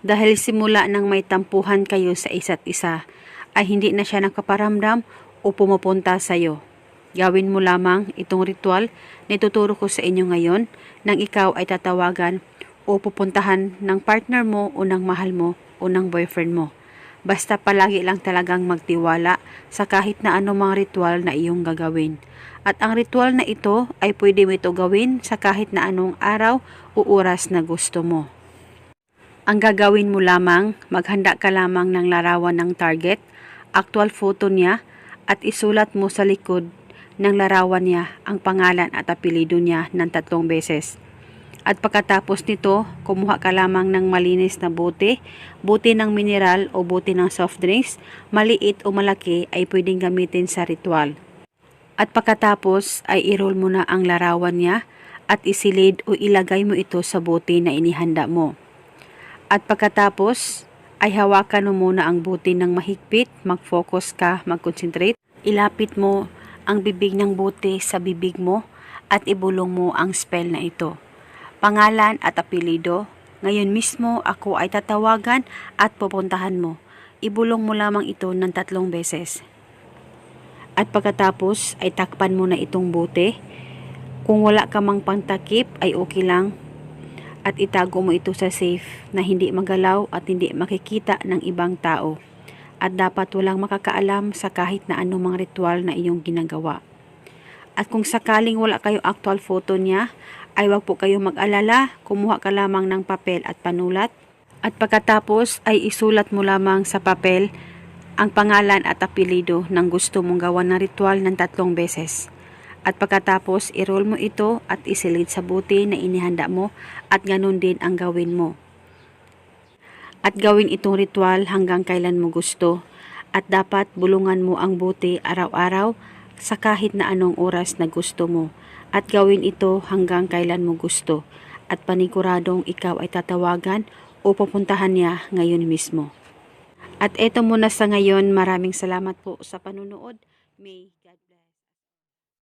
Dahil simula nang may tampuhan kayo sa isa't isa, ay hindi na siya nakaparamdam o pumupunta sa iyo. Gawin mo lamang itong ritual na ituturo ko sa inyo ngayon nang ikaw ay tatawagan o pupuntahan ng partner mo o ng mahal mo o ng boyfriend mo. Basta palagi lang talagang magtiwala sa kahit na anumang ritual na iyong gagawin. At ang ritual na ito ay pwede mo ito gawin sa kahit na anong araw o oras na gusto mo. Ang gagawin mo lamang, maghanda ka lamang ng larawan ng target, actual photo niya, at isulat mo sa likod ng larawan niya ang pangalan at apelido niya ng tatlong beses. At pagkatapos nito, kumuha ka lamang ng malinis na bote, bote ng mineral o bote ng soft drinks, maliit o malaki ay pwedeng gamitin sa ritual. At pagkatapos ay i-roll mo na ang larawan niya at isilid o ilagay mo ito sa bote na inihanda mo. At pagkatapos ay hawakan mo muna ang bote ng mahigpit, mag-focus ka, mag-concentrate. Ilapit mo ang bibig ng bote sa bibig mo at ibulong mo ang spell na ito. Pangalan at apelido, ngayon mismo ako ay tatawagan at pupuntahan mo. Ibulong mo lamang ito ng tatlong beses. At pagkatapos ay takpan mo na itong bote. Kung wala ka mang pangtakip ay okay lang. At itago mo ito sa safe na hindi magalaw at hindi makikita ng ibang tao. At dapat walang makakaalam sa kahit na anumang ritual na iyong ginagawa. At kung sakaling wala kayong actual photo niya, ay wag po kayong mag-alala, kumuha ka lamang ng papel at panulat. At pagkatapos ay isulat mo lamang sa papel ang pangalan at apelido ng gusto mong gawa ng ritual ng tatlong beses. At pagkatapos, i-roll mo ito at isilid sa buti na inihanda mo at ganun din ang gawin mo. At gawin itong ritual hanggang kailan mo gusto. At dapat bulungan mo ang buti araw-araw sa kahit na anong oras na gusto mo. At gawin ito hanggang kailan mo gusto. At paniguradong ikaw ay tatawagan o pupuntahan niya ngayon mismo. At eto muna sa ngayon, maraming salamat po sa panunood. May